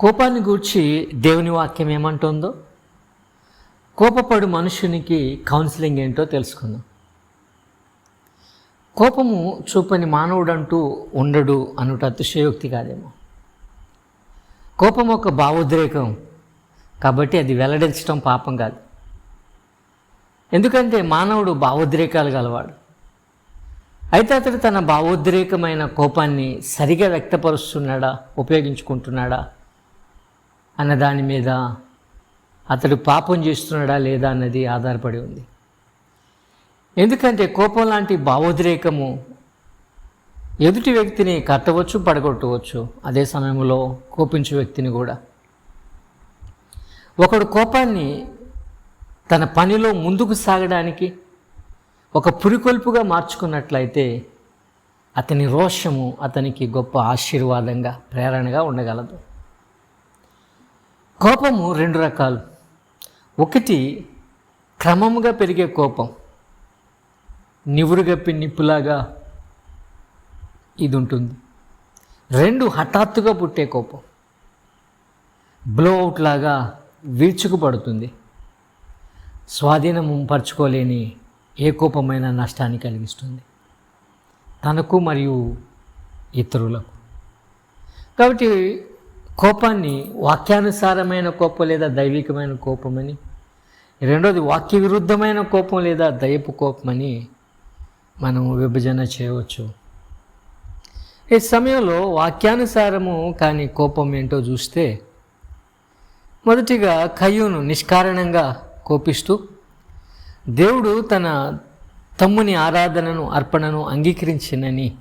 కోపాన్ని గూర్చి దేవుని వాక్యం ఏమంటుందో? కోపపడు మనుషునికి కౌన్సిలింగ్ ఏంటో తెలుసుకుందాం. కోపము చూపని మానవుడంటూ ఉండడు అనుట అతిశయోక్తి కాదేమో. కోపం ఒక భావోద్రేకం కాబట్టి అది వెల్లడించడం పాపం కాదు. ఎందుకంటే మానవుడు భావోద్రేకాలు గలవాడు. అయితే అతడు తన భావోద్రేకమైన కోపాన్ని సరిగా వ్యక్తపరుస్తున్నాడా ఉపయోగించుకుంటున్నాడా? అన్న దాని మీద అతడు పాపం చేస్తున్నాడా లేదా అన్నది ఆధారపడి ఉంది. ఎందుకంటే కోపం లాంటి భావోద్రేకము ఎదుటి వ్యక్తిని కట్టవచ్చు పడగొట్టవచ్చు అదే సమయంలో కోపించే వ్యక్తిని కూడా. ఒకడు కోపాన్ని తన పనిలో ముందుకు సాగడానికి ఒక పురికొల్పుగా మార్చుకున్నట్లయితే అతని రోషము అతనికి గొప్ప ఆశీర్వాదంగా ప్రేరణగా ఉండగలదు. కోపము రెండు రకాలు. ఒకటి క్రమముగా పెరిగే కోపం. నివురుగప్పి నిప్పులాగా ఇది ఉంటుంది రెండు హఠాత్తుగా పుట్టే కోపం. బ్లో అవుట్ లాగా వీడ్చుకుపడుతుంది స్వాధీనము పరచుకోలేని ఏ కోపమైన నష్టాన్ని కలిగిస్తుంది. తనకు మరియు ఇతరులకు. కాబట్టి కోపాన్ని వాక్యానుసారమైన కోపం లేదా దైవికమైన కోపమని రెండోది వాక్య విరుద్ధమైన కోపం లేదా దయపు కోపమని మనం విభజన చేయవచ్చు. ఈ సమయంలో వాక్యానుసారము కానీ కోపం ఏంటో చూస్తే మొదటిగా కయ్యూను నిష్కారణంగా కోపిస్తూ దేవుడు తన తమ్ముని ఆరాధనను అర్పణను అంగీకరించినని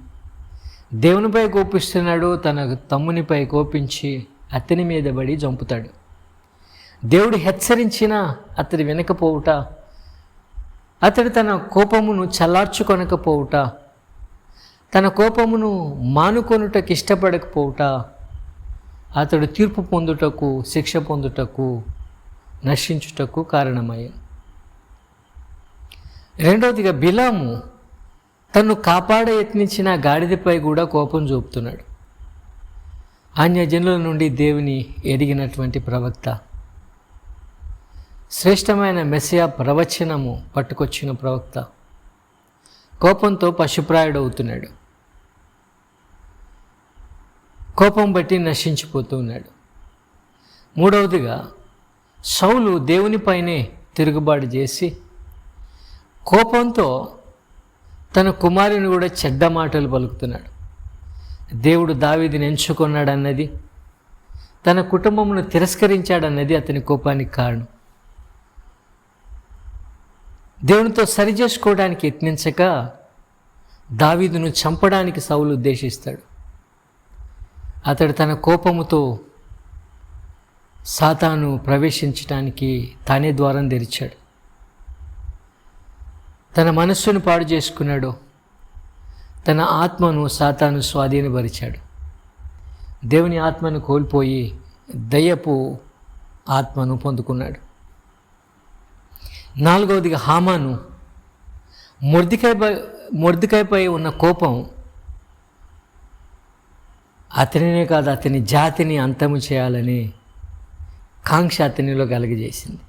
దేవునిపై కోపిస్తున్నాడు తన తమ్మునిపై కోపించి అతని మీద పడి చంపుతాడు. దేవుడు హెచ్చరించినా అతడు వినకపోవుట అతడు తన కోపమును చల్లార్చుకొనకపోవుట తన కోపమును మానుకొనుటకు ఇష్టపడకపోవుట అతడు తీర్పు పొందుటకు శిక్ష పొందుటకు నశించుటకు కారణమయ్యాడు. రెండవదిగా బిలాము తను కాపాడ యత్నించిన గాడిదపై కూడా కోపం చూపుతున్నాడు. అన్యజనుల నుండి దేవుని ఎదిగినటువంటి ప్రవక్త. శ్రేష్టమైన మెస్సియా ప్రవచనము పట్టుకొచ్చిన ప్రవక్త. కోపంతో పశుప్రాయుడు అవుతున్నాడు కోపం బట్టి నశించిపోతూ ఉన్నాడు మూడవదిగా సౌలు దేవునిపైనే తిరుగుబాటు చేసి కోపంతో తన కుమారుని కూడా చెడ్డ మాటలు పలుకుతున్నాడు. దేవుడు దావీదిని ఎంచుకున్నాడన్నది తన కుటుంబమును తిరస్కరించాడన్నది అతని కోపానికి కారణం. దేవునితో సరి చేసుకోవడానికి యత్నించక దావీదును చంపడానికి సౌలు ఉద్దేశిస్తాడు. అతడు తన కోపముతో సాతాను ప్రవేశించడానికి తానే ద్వారం తెరిచాడు. తన మనస్సును పాడు చేసుకున్నాడు తన ఆత్మను సాతాను స్వాధీనపరిచాడు. దేవుని ఆత్మను కోల్పోయి దయ్యపు ఆత్మను పొందుకున్నాడు. నాలుగవదిగా హామాను మొర్దికాయపై మొర్దికాయపై ఉన్న కోపం అతనినే కాదు అతని జాతిని అంతము చేయాలని కాంక్ష అతనిలో కలుగజేసింది.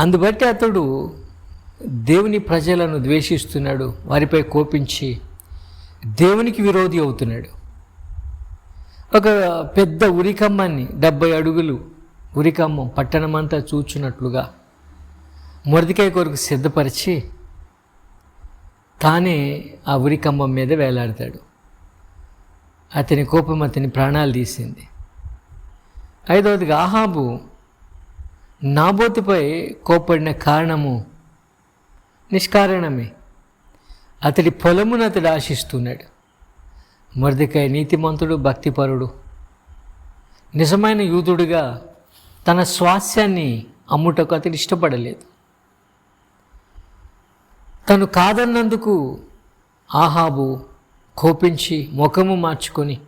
అందుబట్టి అతడు దేవుని ప్రజలను ద్వేషిస్తున్నాడు వారిపై కోపించి దేవునికి విరోధి అవుతున్నాడు. ఒక పెద్ద ఉరికమ్మాన్ని డెబ్బై అడుగులు ఉరికమ్మం పట్టణమంతా చూచున్నట్లుగా మొరదికాయ కొరకు సిద్ధపరిచి తానే ఆ ఉరికంబం మీద వేలాడతాడు. అతని కోపం అతని ప్రాణాలు తీసింది. ఐదవదిగా ఆహాబు నాబోతుపై కోపడిన కారణము నిష్కారణమే. అతడి పొలమును అతడు ఆశిస్తున్నాడు. మొరదికాయ నీతిమంతుడు భక్తిపరుడు నిజమైన యూదుడుగా తన స్వాస్యాన్ని అమ్ముటకు అతడు ఇష్టపడలేదు. తను కాదన్నందుకు ఆహాబు కోపించి ముఖము మార్చుకొని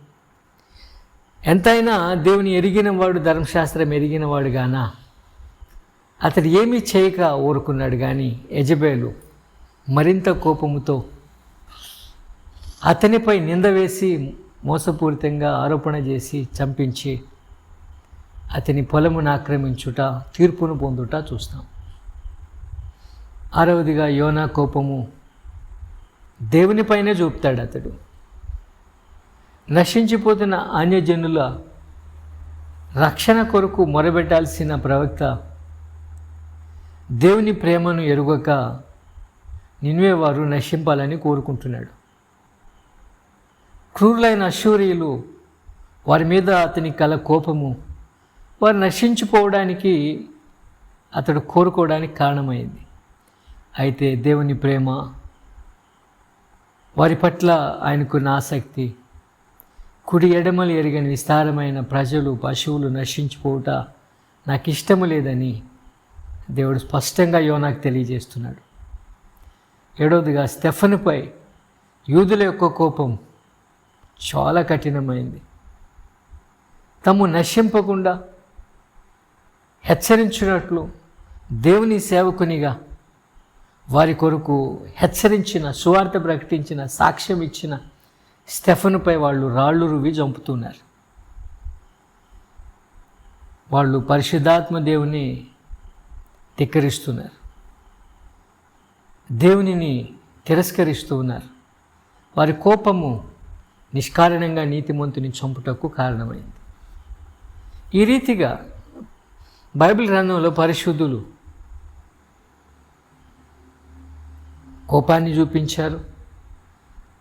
ఎంతైనా దేవుని ఎరిగినవాడు ధర్మశాస్త్రం ఎరిగినవాడు గాన అతడు ఏమీ చేయక ఊరుకున్నాడు కానీ యజబేలు మరింత కోపముతో అతనిపై నింద వేసి మోసపూరితంగా ఆరోపణ చేసి చంపించి అతని పొలమును ఆక్రమించుట తీర్పును పొందుట చూస్తాం. ఆరవదిగా యోనా కోపము దేవునిపైనే చూపుతాడు అతడు. నశించిపోతున్న అన్యజనుల రక్షణ కొరకు మొరబెట్టాల్సిన ప్రవక్త దేవుని ప్రేమను ఎరుగక నిన్వే వారు నశింపాలని కోరుకుంటున్నాడు. క్రూరులైన అశ్వరీయులు వారి మీద అతని కల కోపము వారు నశించిపోవడానికి అతడు కోరుకోవడానికి కారణమైంది. అయితే దేవుని ప్రేమ వారి పట్ల ఆయనకున్న ఆసక్తి కుడి ఎడమలు ఎరిగని విస్తారమైన ప్రజలు పశువులు నశించిపోవుట నాకు ఇష్టము లేదని దేవుడు స్పష్టంగా యోనాకు తెలియజేస్తున్నాడు. ఏడవదిగా స్టెఫనుపై యూదుల యొక్క కోపం చాలా కఠినమైంది. తము నశింపకుండా హెచ్చరించినట్లు దేవుని సేవకునిగా వారి కొరకు హెచ్చరించిన సువార్త ప్రకటించిన సాక్ష్యం ఇచ్చిన స్టెఫనుపై వాళ్ళు రాళ్ళు రువి చంపుతున్నారు. వాళ్ళు పరిశుద్ధాత్మ దేవుని ధిక్కరిస్తున్నారు. దేవునిని తిరస్కరిస్తూ ఉన్నారు. వారి కోపము నిష్కారణంగా నీతిమంతుని చంపుటకు కారణమైంది. ఈ రీతిగా బైబిల్ గ్రంథంలో పరిశుద్ధులు కోపాన్ని చూపించారు.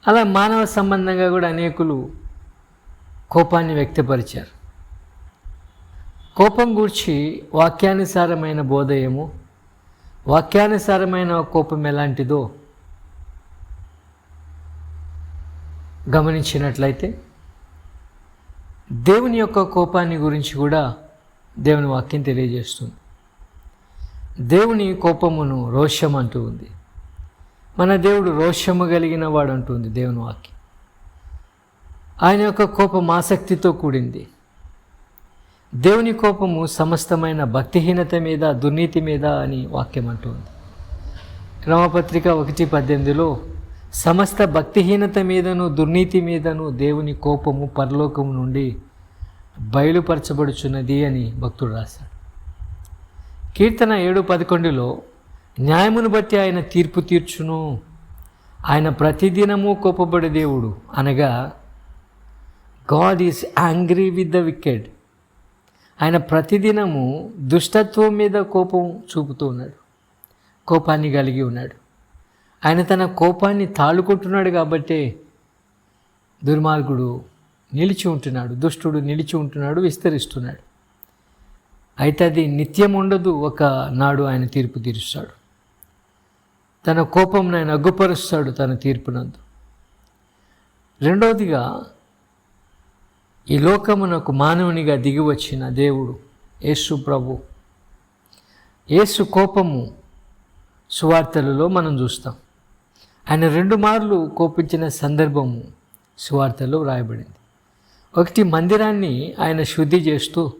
అలా మానవ సంబంధంగా కూడా అనేకులు కోపాన్ని వ్యక్తపరిచారు. కోపం గూర్చి వాక్యానుసారమైన బోధయము. వాక్యానుసారమైన కోపం ఎలాంటిదో గమనించినట్లయితే దేవుని యొక్క కోపాన్ని గురించి కూడా దేవుని వాక్యం తెలియజేస్తుంది. దేవుని కోపమును రోషం అంటూ ఉంది. మన దేవుడు రోషము కలిగిన వాడు అంటుంది దేవుని వాక్యం. ఆయన యొక్క కోపం ఆసక్తితో కూడింది. దేవుని కోపము సమస్తమైన భక్తిహీనత మీద దుర్నీతి మీద అని వాక్యం అంటుంది క్రమపత్రిక ఒకటి పద్దెనిమిదిలో సమస్త భక్తిహీనత మీదను దుర్నీతి మీదను దేవుని కోపము పరలోకము నుండి బయలుపరచబడుచున్నది అని భక్తుడు రాశాడు. కీర్తన ఏడు పదకొండులో న్యాయమును బట్టి ఆయన తీర్పు తీర్చును. ఆయన ప్రతిదినము కోపబడే దేవుడు అనగా God is angry with the wicked ఆయన ప్రతిదినము దుష్టత్వం మీద కోపం చూపుతూ ఉన్నాడు. కోపాన్ని కలిగి ఉన్నాడు. ఆయన తన కోపాన్ని తాళుకుంటున్నాడు కాబట్టే దుర్మార్గుడు నిలిచి ఉంటున్నాడు దుష్టుడు నిలిచి ఉంటున్నాడు విస్తరిస్తున్నాడు. అయితే అది నిత్యం ఉండదు ఒక నాడు ఆయన తీర్పు తీరుస్తాడు. తన కోపంను ఆయన అగ్గుపరుస్తాడు తన తీర్పునందు. రెండవదిగా ఈ లోకమునకు మానవునిగా దిగి వచ్చిన దేవుడు యేసు ప్రభు. యేసు కోపము సువార్తలలో మనం చూస్తాం. ఆయన రెండు మార్లు కోపించిన సందర్భము సువార్తలో వ్రాయబడింది. ఒకటి మందిరాన్ని ఆయన శుద్ధి చేస్తూ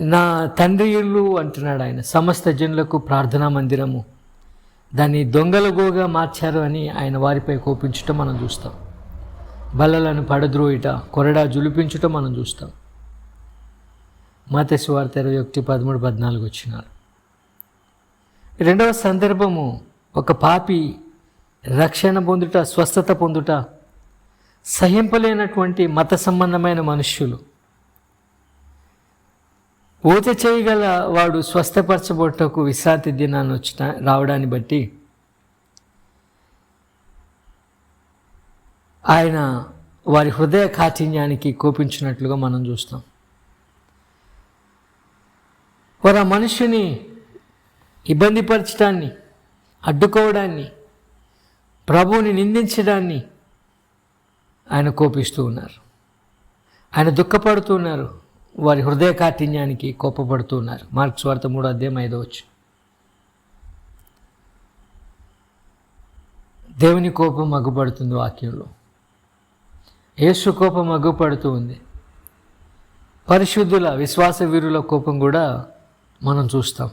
నా తండ్రి ఇల్లు అంటున్నాడు ఆయన సమస్త జనులకు ప్రార్థనా మందిరము. దాన్ని దొంగలగోగా మార్చారు అని ఆయన వారిపై కోపించటం మనం చూస్తాం. బల్లలను పడద్రోయిట కొరడా జులిపించుట మనం చూస్తాం. మతసి ఇరవై ఒకటి పదమూడు పద్నాలుగు వచ్చినారు. రెండవ సందర్భము ఒక పాపి రక్షణ పొందుట స్వస్థత పొందుట సహింపలేనటువంటి మత సంబంధమైన మనుష్యులు. ఊత చేయగల వాడు స్వస్థపరచబోటకు విశ్రాంతి దినాన్ని వచ్చిన రావడాన్ని బట్టి ఆయన వారి హృదయ కాఠిన్యానికి కోపించినట్లుగా మనం చూస్తాం. వారు ఆ మనుషుని ఇబ్బందిపరచడాన్ని అడ్డుకోవడాన్ని ప్రభువుని నిందించడాన్ని ఆయన కోపిస్తూ ఉన్నారు. ఆయన దుఃఖపడుతున్నారు వారి హృదయ కాఠిన్యానికి కోపపడుతున్నారు మార్క్స్ వార్త మూడు అధ్యాయం ఐదో వచ్చు దేవుని కోపం మగ్గుపడుతుంది వాక్యంలో. యేసు కోపం మగ్గుపడుతూ ఉంది. పరిశుద్ధుల విశ్వాస వీరుల కోపం కూడా మనం చూస్తాం.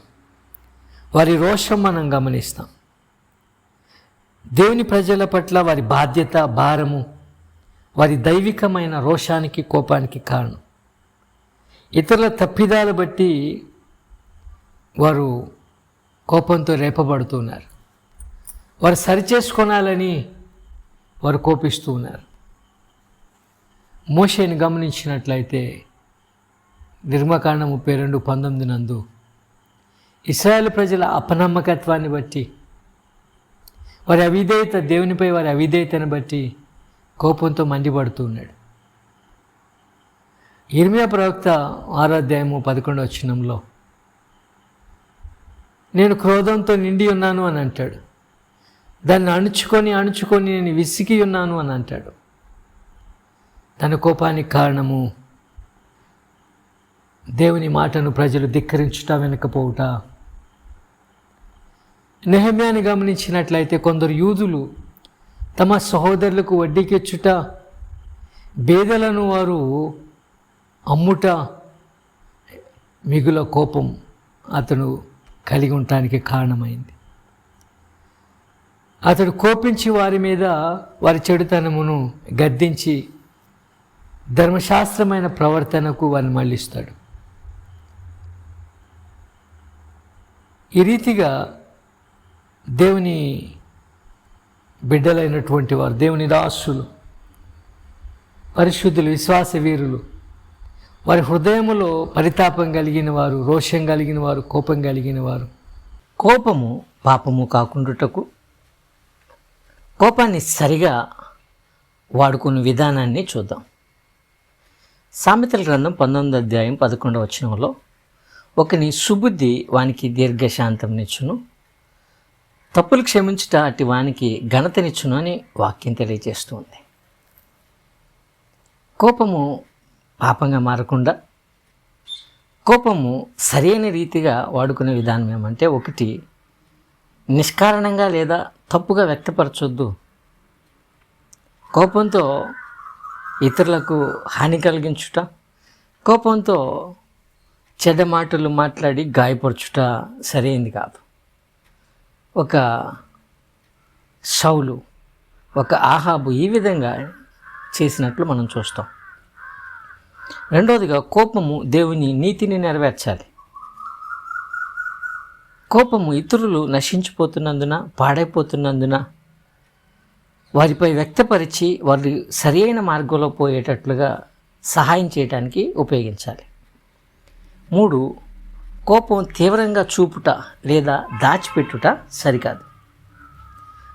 వారి రోషం మనం గమనిస్తాం. దేవుని ప్రజల పట్ల వారి బాధ్యత భారము వారి దైవికమైన రోషానికి కోపానికి కారణం. ఇతరుల తప్పిదాలు బట్టి వారు కోపంతో రేపబడుతున్నారు వారు సరిచేసుకోనాలని వారు కోపిస్తూ ఉన్నారు. మోషేని గమనించినట్లయితే నిర్మకాండ ముప్పై రెండు పంతొమ్మిది నందు ఇస్రాయేల్ ప్రజల అపనమ్మకత్వాన్ని బట్టి వారి అవిధేయత దేవునిపై వారి అవిధేయతను బట్టి కోపంతో మండిపడుతూ ఉన్నాడు. ఇర్మియా ప్రవక్త ఆరాధ్యాయము పదకొండవ వచ్చినంలో నేను క్రోధంతో నిండి ఉన్నాను అని అంటాడు. దాన్ని అణుచుకొని అణుచుకొని నేను విసిగి ఉన్నాను అని అంటాడు. తన కోపానికి కారణము. దేవుని మాటను ప్రజలు ధిక్కరించుట వెనకపోవుట. నెహమ్యాని గమనించినట్లయితే కొందరు యూదులు తమ సహోదరులకు వడ్డీకెచ్చుట బేదలను వారు అమ్ముట మిగుల కోపం అతను కలిగి ఉండటానికి కారణమైంది. అతడు కోపించి వారి మీద వారి చెడుతనమును గద్దించి ధర్మశాస్త్రమైన ప్రవర్తనకు వారిని మళ్ళిస్తాడు. ఈ రీతిగా దేవుని బిడ్డలైనటువంటి వారు దేవుని దాసులు పరిశుద్ధులు విశ్వాస వీరులు వారి హృదయములో పరితాపం కలిగిన వారు రోషం కలిగిన వారు కోపం కలిగిన వారు. కోపము పాపము కాకుండాటకు కోపాన్ని సరిగా వాడుకునే విధానాన్ని చూద్దాం. సామెతల గ్రంథం పంతొమ్మిది అధ్యాయం పదకొండవ వచనంలో ఒకని సుబుద్ధి వానికి దీర్ఘశాంతంనిచ్చును తప్పులు క్షమించుట అటు వానికి ఘనతనిచ్చును అని వాక్యం తెలియజేస్తుంది. కోపము పాపంగా మారకుండా కోపము సరైన రీతిగా వాడుకునే విధానం ఏమంటే ఒకటి నిష్కారణంగా లేదా తప్పుగా వ్యక్తపరచొద్దు. కోపంతో ఇతరులకు హాని కలిగించుట కోపంతో చెడ్డ మాటలు మాట్లాడి గాయపరచుట సరైంది కాదు. ఒక సౌలు ఒక ఆహాబు ఈ విధంగా చేసినట్లు మనం చూస్తాం. రెండవదిగా కోపము దేవుని నీతిని నెరవేర్చాలి. కోపము ఇతరులు నశించిపోతున్నందున పాడైపోతున్నందున వారిపై వ్యక్తపరిచి వారు సరియైన మార్గంలో పోయేటట్లుగా సహాయం చేయడానికి ఉపయోగించాలి. మూడు కోపం తీవ్రంగా చూపుట లేదా దాచిపెట్టుట సరికాదు.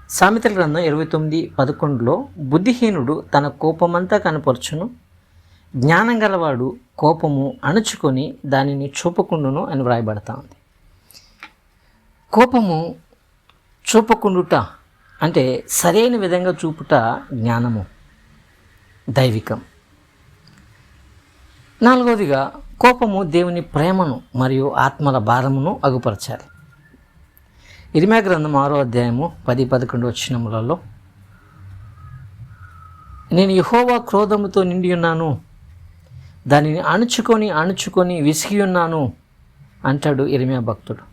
సామెతల గ్రంథం ఇరవై తొమ్మిది పదకొండులో బుద్ధిహీనుడు తన కోపమంతా కనపరచును జ్ఞానం గలవాడు కోపము అణుచుకొని దానిని చూపకుండును అని వ్రాయబడతా ఉంది. కోపము చూపకుండుట అంటే సరైన విధంగా చూపుట జ్ఞానము దైవికం. నాలుగవదిగా కోపము దేవుని ప్రేమను మరియు ఆత్మల భారమును అగుపరచాలి. ఇరిమా గ్రంథం ఆరో అధ్యాయము పది పదకొండు వచ్చినములలో నేను యహోవా క్రోధముతో నిండి ఉన్నాను దానిని అణుచుకొని అణుచుకొని విసిగి ఉన్నాను అంటాడు ఇరిమే భక్తుడు.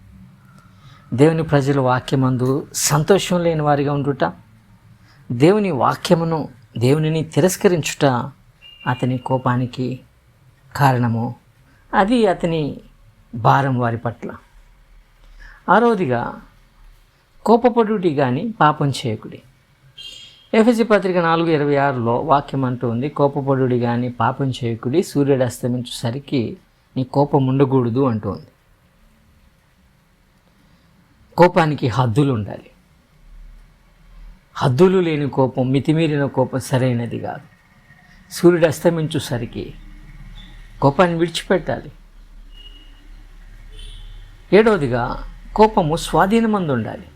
దేవుని ప్రజల వాక్యమందు సంతోషం లేని వారిగా ఉండుట దేవుని వాక్యమును దేవునిని తిరస్కరించుట అతని కోపానికి కారణము. అది అతని భారం వారి పట్ల. ఆరోదిగా కోపపడుడి కానీ పాపం చేయకుడి. ఎఫ్ఎసి పత్రిక నాలుగు ఇరవై ఆరులో వాక్యం అంటూ ఉంది కోపపడుడి కానీ పాపం చేయకుడి సూర్యుడు అస్తమించేసరికి నీ కోపం ఉండకూడదు అంటూ ఉంది. కోపానికి హద్దులు ఉండాలి హద్దులు లేని కోపం మితిమీరిన కోపం సరైనది కాదు. సూర్యుడు అస్తమించుసరికి కోపాన్ని విడిచిపెట్టాలి. ఏడవదిగా కోపము స్వాధీనమందు ఉండాలి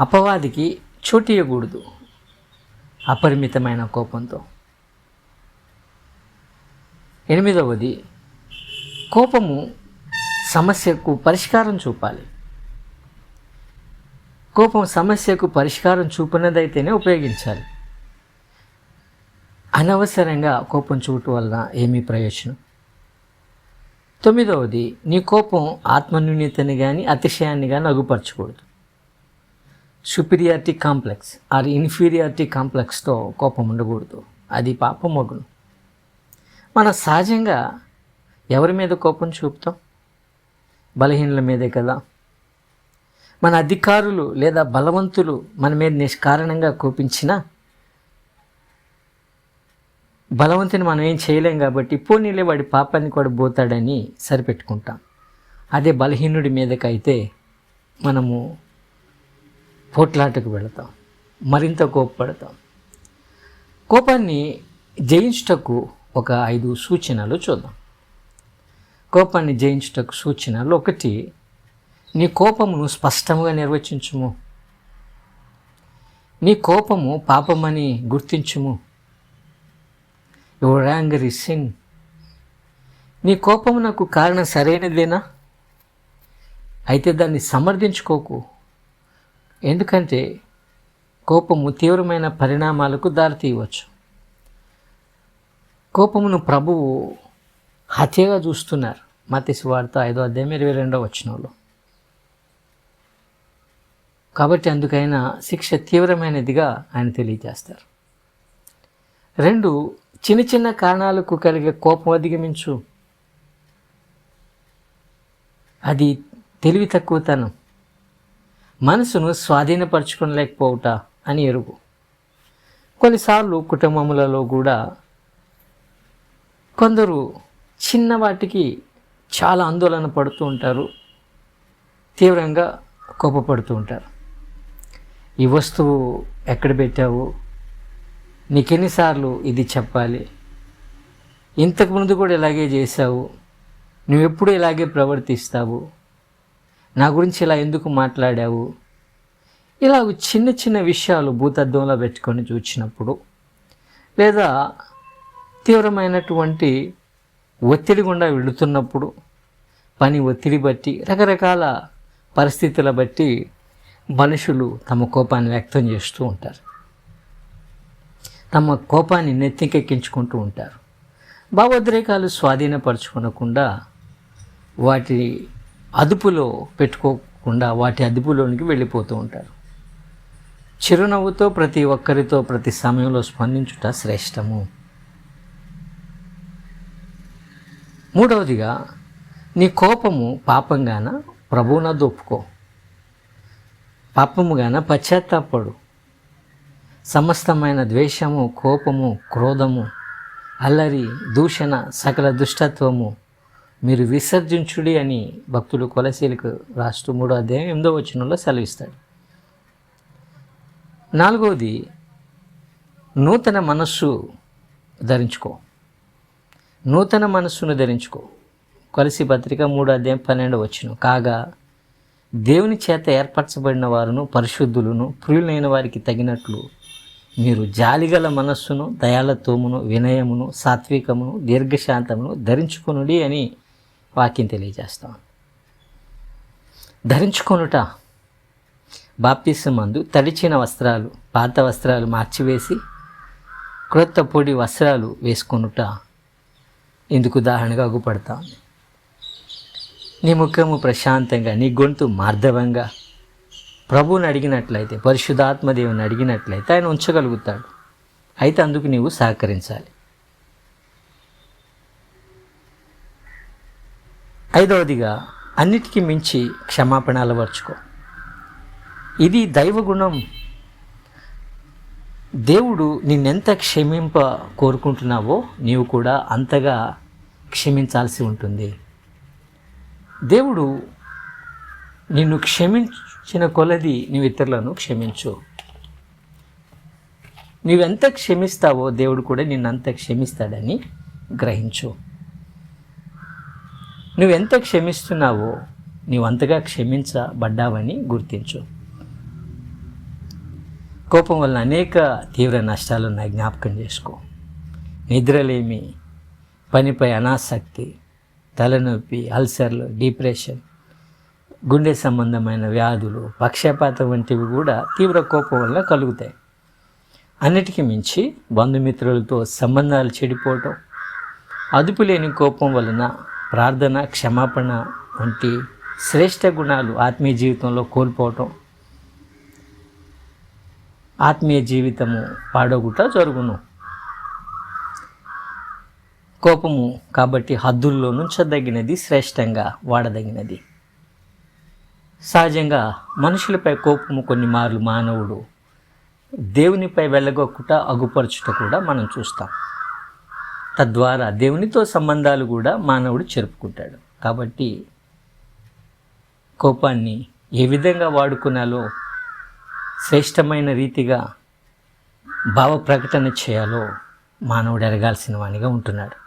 అపవాదికి చోటియకూడదు అపరిమితమైన కోపంతో. ఎనిమిదవది కోపము సమస్యకు పరిష్కారం చూపాలి. కోపం సమస్యకు పరిష్కారం చూపినదైతేనే ఉపయోగించాలి. అనవసరంగా కోపం చూపటం వల్ల ఏమీ ప్రయోజనం? తొమ్మిదవది నీ కోపం ఆత్మన్యూన్యతని కానీ అతిశయాన్ని కానీ అగుపరచకూడదు. సుపీరియారిటీ కాంప్లెక్స్ ఆర్ ఇన్ఫీరియారిటీ కాంప్లెక్స్తో కోపం ఉండకూడదు. అది పాపం మగును. మన సహజంగా ఎవరి మీద కోపం చూపుతాం? బలహీనుల మీదే కదా? మన అధికారులు లేదా బలవంతులు మన మీద నిష్కారణంగా కోపించినా బలవంతుని మనం ఏం చేయలేం కాబట్టి పోనీలే వాడి పాపాన్ని కూడా పోతాడని సరిపెట్టుకుంటాం. అదే బలహీనుడి మీదకైతే మనము పోట్లాటకు వెళతాం. మరింత కోప్పడతాం. కోపాన్ని జయించుటకు ఒక ఐదు సూచనలు చూద్దాం. కోపాన్ని జయించుటకు సూచనలు ఒకటి నీ కోపమును స్పష్టంగా నిర్వచించుము. నీ కోపము పాపమని గుర్తించుము. Your anger is sin. నీ కోపమునకు కారణం సరైనదేనా? అయితే దాన్ని సమర్థించుకోకు. ఎందుకంటే కోపము తీవ్రమైన పరిణామాలకు దారితీయవచ్చు కోపమును ప్రభువు హత్యగా చూస్తున్నారు. మతిసి వార్త ఐదో అధ్యాయం ఇరవై రెండో వచ్చినోళ్ళు కాబట్టి అందుకైనా శిక్ష తీవ్రమైనదిగా ఆయన తెలియజేస్తారు. రెండు చిన్న చిన్న కారణాలకు కలిగే కోపం అధిగమించు. అది తెలివి తక్కువతనం. మనసును స్వాధీనపరచుకోలేకపోవుట అని ఎరుగు. కొన్నిసార్లు కుటుంబములలో కూడా కొందరు చిన్న వాటికి చాలా ఆందోళన పడుతూ ఉంటారు. తీవ్రంగా కోపపడుతూ ఉంటారు. ఈ వస్తువు ఎక్కడ పెట్టావు? నీకెన్నిసార్లు ఇది చెప్పాలి? ఇంతకు ముందు కూడా ఇలాగే చేశావు. నువ్వు ఎప్పుడు ఇలాగే ప్రవర్తిస్తావు? నా గురించి ఇలా ఎందుకు మాట్లాడావు? ఇలా చిన్న చిన్న విషయాలు భూతద్దంలో పెట్టుకొని చూచినప్పుడు లేదా తీవ్రమైనటువంటి ఒత్తిడి గుండా వెళుతున్నప్పుడు పని ఒత్తిడి బట్టి రకరకాల పరిస్థితుల బట్టి మనుషులు తమ కోపాన్ని వ్యక్తం చేస్తూ ఉంటారు. తమ కోపాన్ని నెత్తికెక్కించుకుంటూ ఉంటారు. భావోద్రేకాలు స్వాధీనపరచుకోనకుండా వాటి అదుపులో పెట్టుకోకుండా వాటి అదుపులోనికి వెళ్ళిపోతూ ఉంటారు. చిరునవ్వుతో ప్రతి ఒక్కరితో ప్రతి సమయంలో స్పందించుట శ్రేష్టము. మూడవదిగా నీ కోపము పాపంగాన ప్రభువునద్దు ఒప్పుకో పాపముగాన పశ్చాత్తాపడు. సమస్తమైన ద్వేషము కోపము క్రోధము అల్లరి దూషణ సకల దుష్టత్వము మీరు విసర్జించుడి అని భక్తుడు కొలసీలకు రాస్తూ మూడో అధ్యాయం ఎనిమిదో వచనంలో సెలవిస్తాడు. నాలుగవది నూతన మనస్సు ధరించుకో. నూతన మనస్సును ధరించుకో. కొలసి పత్రిక మూడో అధ్యాయం పన్నెండు వచ్చిన కాగా దేవుని చేత ఏర్పరచబడిన వారును పరిశుద్ధులను ప్రియులైన వారికి తగినట్లు మీరు జాలిగల మనస్సును దయాలతోమును వినయమును సాత్వికమును దీర్ఘశాంతమును ధరించుకొనుడి అని వాక్యం తెలియజేస్తాం. ధరించుకొనుట బాప్తిసమందు తడిచిన వస్త్రాలు పాత వస్త్రాలు మార్చివేసి క్రొత్త పొడి వస్త్రాలు వేసుకొనుట ఇందుకు ఉదాహరణగా అగుపడతాను నీ ముఖము ప్రశాంతంగా నీ గొంతు మార్ధవంగా. ప్రభువుని అడిగినట్లయితే పరిశుధాత్మదేవుని అడిగినట్లయితే ఆయన ఉంచగలుగుతాడు. అయితే అందుకు నీవు సహకరించాలి. ఐదవదిగా అన్నిటికీ మించి క్షమాపణ అలవర్చుకో. ఇది దైవగుణం. దేవుడు నిన్నెంత క్షమింప కోరుకుంటున్నావో నీవు కూడా అంతగా క్షమించాల్సి ఉంటుంది. దేవుడు నిన్ను క్షమించిన కొలది నీవు ఇతరులను క్షమించు. నీవెంత క్షమిస్తావో దేవుడు కూడా నిన్నంత క్షమిస్తాడని గ్రహించు. నువ్వెంత క్షమిస్తున్నావో నీవు అంతగా క్షమించబడ్డావని గుర్తించు. కోపం వల్ల అనేక తీవ్ర నష్టాలు ఉన్నాయి జ్ఞాపకం చేసుకో. నిద్రలేమి పనిపై అనాసక్తి తలనొప్పి అల్సర్లు డిప్రెషన్ గుండె సంబంధమైన వ్యాధులు పక్షపాతం వంటివి కూడా తీవ్ర కోపం వల్ల కలుగుతాయి. అన్నిటికీ మించి బంధుమిత్రులతో సంబంధాలు చెడిపోవటం అదుపు లేని కోపం వలన ప్రార్థన క్షమాపణ వంటి శ్రేష్ట గుణాలు ఆత్మీయ జీవితంలో కోల్పోవటం ఆత్మీయ జీవితము పాడొగుట జరుగును. కోపము కాబట్టి హద్దుల్లో నుంచదగినది శ్రేష్టంగా వాడదగినది. సహజంగా మనుషులపై కోపము కొన్ని మార్లు మానవుడు దేవునిపై వెళ్ళగొక్కుట అగుపరచుట కూడా మనం చూస్తాం. తద్వారా దేవునితో సంబంధాలు కూడా మానవుడు చెరుపుకుంటాడు. కాబట్టి కోపాన్ని ఏ విధంగా వాడుకున్నాలో శ్రేష్టమైన రీతిగా భావ ప్రకటన చేయాలో మానవుడు ఎరగాల్సిన వానిగా ఉంటున్నాడు.